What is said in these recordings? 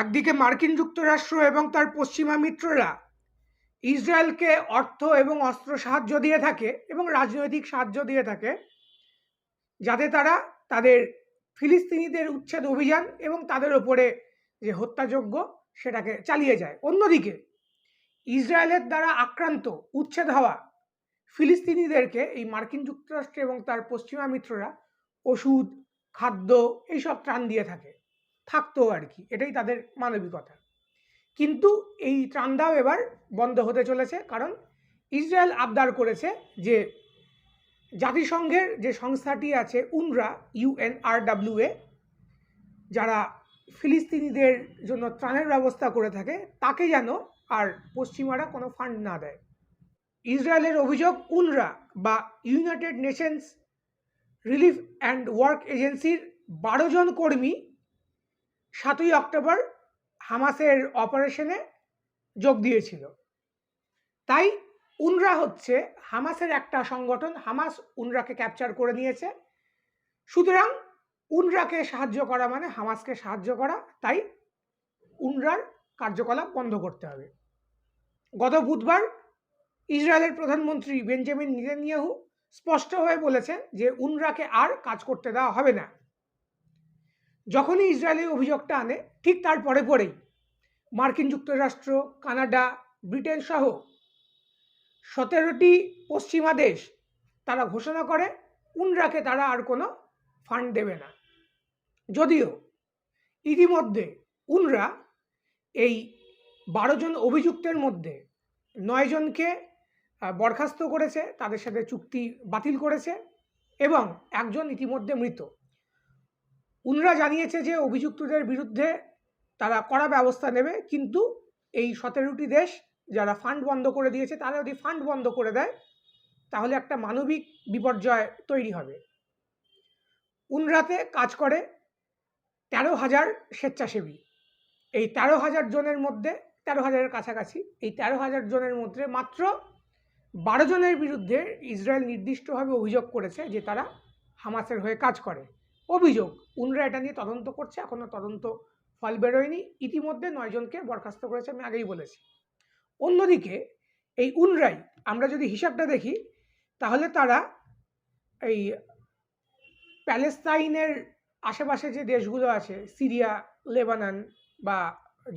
একদিকে মার্কিন যুক্তরাষ্ট্র এবং তার পশ্চিমা মিত্ররা ইসরায়েলকে অর্থ এবং অস্ত্র সাহায্য দিয়ে থাকে এবং রাজনৈতিক সাহায্য দিয়ে থাকে, যাতে তারা তাদের ফিলিস্তিনিদের উচ্ছেদ অভিযান এবং তাদের ওপরে যে হত্যাযোগ্য সেটাকে চালিয়ে যায়। অন্যদিকে, ইসরায়েলের দ্বারা আক্রান্ত, উচ্ছেদ হওয়া ফিলিস্তিনিদেরকে এই মার্কিন যুক্তরাষ্ট্র এবং তার পশ্চিমা মিত্ররা ওষুধ, খাদ্য, এইসব ত্রাণ দিয়ে থাকে। থাকতো আর কি এটাই তাদের মানবিকতা। কিন্তু এই ত্রাণ দাও এবার বন্ধ হতে চলেছে কারণ ইসরায়েল আবদার করেছে যে জাতিসংঘের যে সংস্থাটি আছে উনরা ইউএনআরডাব্লিউএ যারা ফিলিস্তিনিদের জন্য ত্রাণের ব্যবস্থা করে থাকে, তাকে যেন আর পশ্চিমারা কোনো ফান্ড না দেয়। ইসরায়েলের অভিযোগ উনরা বা United Nations relief and work এজেন্সির বারো জন কর্মী সাতই অক্টোবর হামাসের অপারেশনে যোগ দিয়েছিল। তাই উনরা হচ্ছে হামাসের একটা সংগঠন, হামাস উনরাকে ক্যাপচার করে নিয়েছে। সুতরাং উনরাকে সাহায্য করা মানে হামাসকে সাহায্য করা, তাই উনরার কার্যকলাপ বন্ধ করতে হবে। গত বুধবার ইসরায়েলের প্রধানমন্ত্রী বেঞ্জামিন নিতানিয়াহু স্পষ্ট হয়ে বলেছেন যে উনরাকে আর কাজ করতে দেওয়া হবে না। যখনই ইসরায়েলি অভিযোগটা আনে, ঠিক তার পরে পরেই মার্কিন যুক্তরাষ্ট্র, কানাডা, ব্রিটেন সহ সতেরোটি পশ্চিমা দেশ তারা ঘোষণা করে, উনরাকে তারা আর কোনো ফান্ড দেবে না। যদিও ইতিমধ্যে উনরা এই বারো জন অভিযুক্তের মধ্যে নয়জনকে বরখাস্ত করেছে, তাদের সাথে চুক্তি বাতিল করেছে এবং একজন ইতিমধ্যে মৃত। উনরা জানিয়েছে যে অভিযুক্তদের বিরুদ্ধে তারা কড়া ব্যবস্থা নেবে, কিন্তু এই সতেরোটি দেশ যারা ফান্ড বন্ধ করে দিয়েছে, তারা যদি ফান্ড বন্ধ করে দেয়, তাহলে একটা মানবিক বিপর্যয় তৈরি হবে। উনরাতে কাজ করে তেরো হাজার স্বেচ্ছাসেবী। এই তেরো হাজার জনের মধ্যে, তেরো হাজারের কাছাকাছি, এই তেরো হাজার জনের মধ্যে মাত্র বারো জনের বিরুদ্ধে ইসরায়েল নির্দিষ্টভাবে অভিযোগ করেছে যে তারা হামাসের হয়ে কাজ করে। অভিযোগ। উনরা এটা নিয়ে তদন্ত করছে এখনও তদন্ত ফল বেরোয়নি। ইতিমধ্যে নয়জনকে বরখাস্ত করেছে, আমি আগেই বলেছি। অন্যদিকে, এই উনরাই, আমরা যদি হিসাবটা দেখি, তাহলে তারা এই প্যালেস্তাইনের আশেপাশে যে দেশগুলো আছে, সিরিয়া, লেবানন বা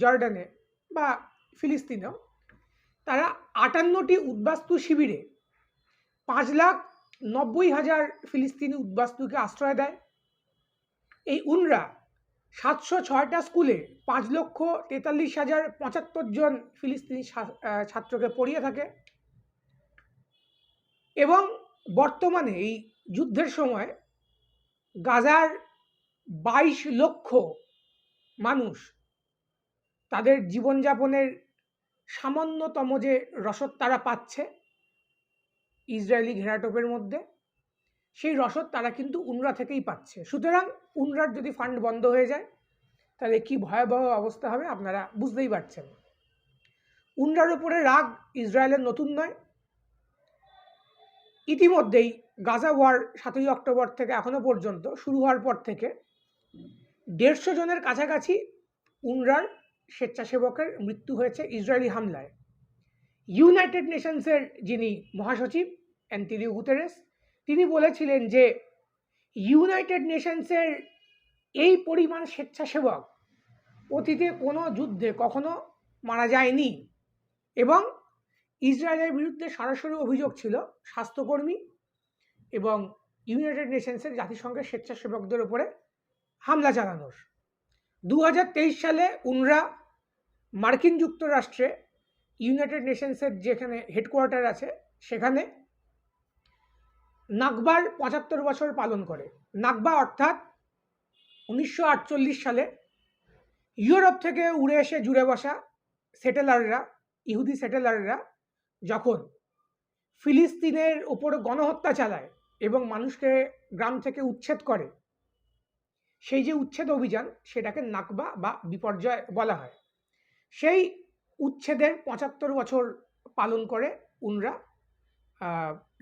জর্ডানে বা ফিলিস্তিনেও, তারা আটান্নটি উদ্বাস্তু শিবিরে পাঁচ লাখ নব্বই হাজার ফিলিস্তিনি উদ্বাস্তুকে আশ্রয় দেয়। এই উনরা সাতশো ছয়টা স্কুলে পাঁচ লক্ষ তেতাল্লিশ হাজার পঁচাত্তর জন ফিলিস্তিনি ছাত্রকে পড়িয়ে থাকে। এবং বর্তমানে এই যুদ্ধের সময় গাজার বাইশ লক্ষ মানুষ তাদের জীবনযাপনের সামান্যতম যে রসদ তারা পাচ্ছে, ইসরায়েলি ঘেরাটোপের মধ্যে। সেই রসদ তারা কিন্তু উনরা থেকেই পাচ্ছে। সুতরাং উনরার যদি ফান্ড বন্ধ হয়ে যায়, তাহলে কি ভয়াবহ অবস্থা হবে আপনারা বুঝতেই পারছেন। উনরার উপরে রাগ ইসরায়েলের নতুন নয়। ইতিমধ্যেই গাজা ওয়ার সাতই অক্টোবর থেকে এখনও পর্যন্ত শুরু হওয়ার পর থেকে দেড়শো জনের কাছাকাছি উনরার স্বেচ্ছাসেবকের মৃত্যু হয়েছে ইসরায়েলি হামলায়। ইউনাইটেড নেশনসের যিনি মহাসচিব অ্যান্টিরিও গুতেরেস তিনি বলেছিলেন যে ইউনাইটেড নেশনসের এই পরিমাণ স্বেচ্ছাসেবক অতীতে কোনো যুদ্ধে কখনো মারা যায়নি এবং ইসরায়েলের বিরুদ্ধে সরাসরি অভিযোগ ছিল স্বাস্থ্যকর্মী এবং ইউনাইটেড নেশনসের জাতিসংঘের স্বেচ্ছাসেবকদের উপরে হামলা চালানোর। দু হাজার তেইশ সালে উনরা মার্কিন যুক্তরাষ্ট্রে ইউনাইটেড নেশনসের যেখানে হেডকোয়ার্টার আছে, সেখানে নাকবার পঁচাত্তর বছর পালন করে। নাকবা অর্থাৎ উনিশশো আটচল্লিশ সালে ইউরোপ থেকে উড়ে এসে জুড়ে বসা সেটেলাররা, ইহুদি সেটেলাররা যখন ফিলিস্তিনের ওপর গণহত্যা চালায় এবং মানুষকে গ্রাম থেকে উচ্ছেদ করে, সেই যে উচ্ছেদ অভিযান সেটাকে নাকবা বা বিপর্যয় বলা হয়। সেই উচ্ছেদের পঁচাত্তর বছর পালন করে উনরা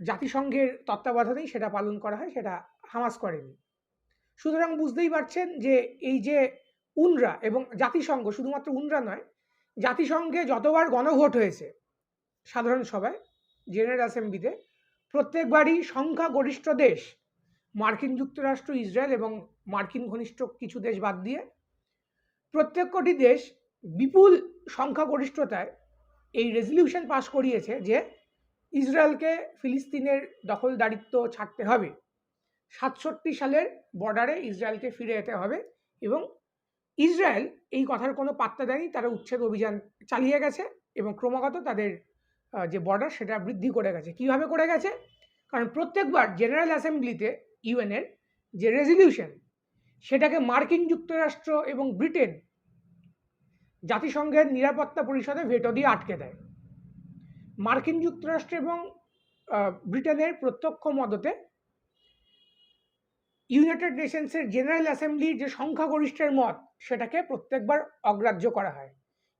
জাতিসংঘের তত্ত্বাবধানেই সেটা পালন করা হয়, সেটা হামাস করেনি। সুতরাং বুঝতেই পারছেন যে এই যে উনরা এবং জাতিসংঘ শুধুমাত্র উনরা নয়, জাতিসংঘে যতবার গণভোট হয়েছে সাধারণ সভায়, জেনারেল অ্যাসেম্বলিতে, প্রত্যেকবারই সংখ্যাগরিষ্ঠ দেশ, মার্কিন যুক্তরাষ্ট্র, ইসরায়েল এবং মার্কিন ঘনিষ্ঠ কিছু দেশ বাদ দিয়ে, প্রত্যেক কটি দেশ বিপুল সংখ্যাগরিষ্ঠতায় এই রেজলিউশন পাশ করিয়েছে যে ইসরায়েলকে ফিলিস্তিনের দখলদারিত্ব ছাড়তে হবে। সাতষট্টি সালের বর্ডারে ইসরায়েলকে ফিরে যেতে হবে এবং ইসরায়েল এই কথার কোনো পাত্তা দেয়নি, তারা উচ্ছেদ অভিযান চালিয়ে গেছে এবং ক্রমাগত তাদের যে বর্ডার সেটা বৃদ্ধি করে গেছে। কীভাবে করে গেছে? কারণ প্রত্যেকবার জেনারেল অ্যাসেম্বলিতে ইউএনের যে রেজলিউশন, সেটাকে মার্কিন যুক্তরাষ্ট্র এবং ব্রিটেন জাতিসংঘের নিরাপত্তা পরিষদে ভেটো দিয়ে আটকে দেয়। মার্কিন যুক্তরাষ্ট্র এবং ব্রিটেনের প্রত্যক্ষ মদতে ইউনাইটেড নেশনসের জেনারেল অ্যাসেম্বলির যে সংখ্যাগরিষ্ঠের মত, সেটাকে প্রত্যেকবার অগ্রাহ্য করা হয়।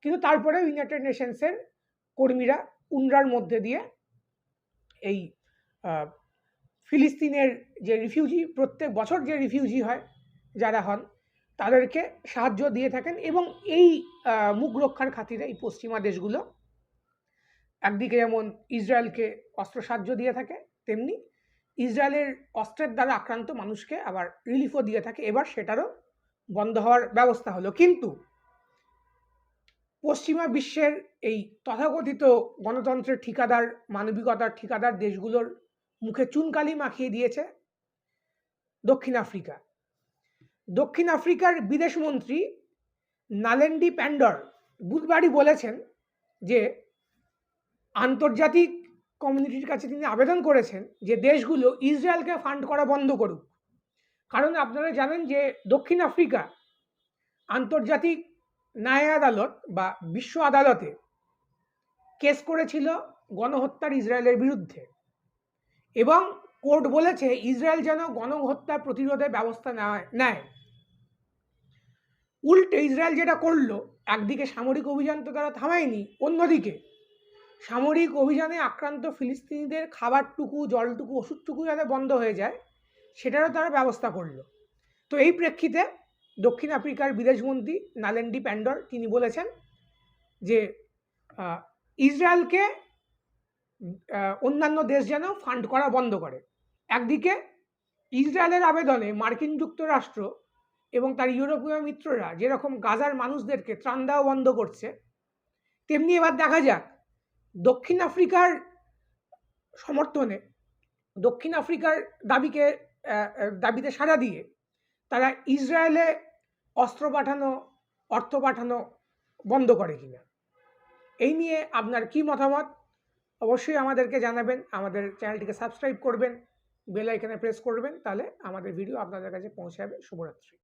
কিন্তু তারপরে ইউনাইটেড নেশনসের কর্মীরা উনরার মধ্যে দিয়ে এই ফিলিস্তিনের যে রিফিউজি, প্রত্যেক বছর যে রিফিউজি হয়, যারা হন, তাদেরকে সাহায্য দিয়ে থাকেন এবং এই মুখ রক্ষার খাতিরে এই পশ্চিমা দেশগুলো একদিকে যেমন ইসরায়েলকে অস্ত্র সাহায্য দিয়ে থাকে, তেমনি ইসরায়েলের অস্ত্রের দ্বারা আক্রান্ত মানুষকে আবার রিলিফও দিয়ে থাকে। এবার সেটারও বন্ধ হওয়ার ব্যবস্থা হলো। কিন্তু পশ্চিমা বিশ্বের এই তথাকথিত গণতন্ত্রের ঠিকাদার, মানবিকতার ঠিকাদার দেশগুলোর মুখে চুনকালি মাখিয়ে দিয়েছে দক্ষিণ আফ্রিকা। দক্ষিণ আফ্রিকার বিদেশমন্ত্রী নালেন্ডি প্যান্ডর বুধবারই বলেছেন যে আন্তর্জাতিক কমিউনিটির কাছে তিনি আবেদন করেছেন যে দেশগুলো ইসরায়েলকে ফান্ড করা বন্ধ করুক। কারণ আপনারা জানেন যে দক্ষিণ আফ্রিকা আন্তর্জাতিক ন্যায় আদালত বা বিশ্ব আদালতে কেস করেছিল গণহত্যার ইসরায়েলের বিরুদ্ধে। এবং কোর্ট বলেছে ইসরায়েল যেন গণহত্যা প্রতিরোধে ব্যবস্থা নেয়। উল্টে ইসরায়েল যেটা করল, একদিকে সামরিক অভিযান তো তারা থামায়নি, অন্যদিকে সামরিক অভিযানে আক্রান্ত ফিলিস্তিনিদের খাবারটুকু, জলটুকু, ওষুধটুকু যাতে বন্ধ হয়ে যায়, সেটারও তারা ব্যবস্থা করল। তো এই প্রেক্ষিতে দক্ষিণ আফ্রিকার বিদেশমন্ত্রী নালেন্ডি প্যান্ডর তিনি বলেছেন যে ইসরায়েলকে অন্যান্য দেশ যেন ফান্ড করা বন্ধ করে। একদিকে ইসরায়েলের আবেদনে মার্কিন যুক্তরাষ্ট্র এবং তার ইউরোপীয় মিত্ররা যেরকম গাজার মানুষদেরকে ত্রাণ দেওয়া বন্ধ করছে, তেমনি এবার দেখা যাক দক্ষিণ আফ্রিকার সমর্থনে, দক্ষিণ আফ্রিকার দাবিকে দাবিতে সাড়া দিয়ে তারা ইসরায়েলে অস্ত্র পাঠানো, অর্থ পাঠানো বন্ধ করে কিনা? এই নিয়ে আপনার কি মতামত? অবশ্যই আমাদেরকে জানাবেন, আমাদের চ্যানেলটিকে সাবস্ক্রাইব করবেন, বেল আইকনে প্রেস করবেন, তাহলে আমাদের ভিডিও আপনাদের কাছে পৌঁছাবে। শুভরাত্রি।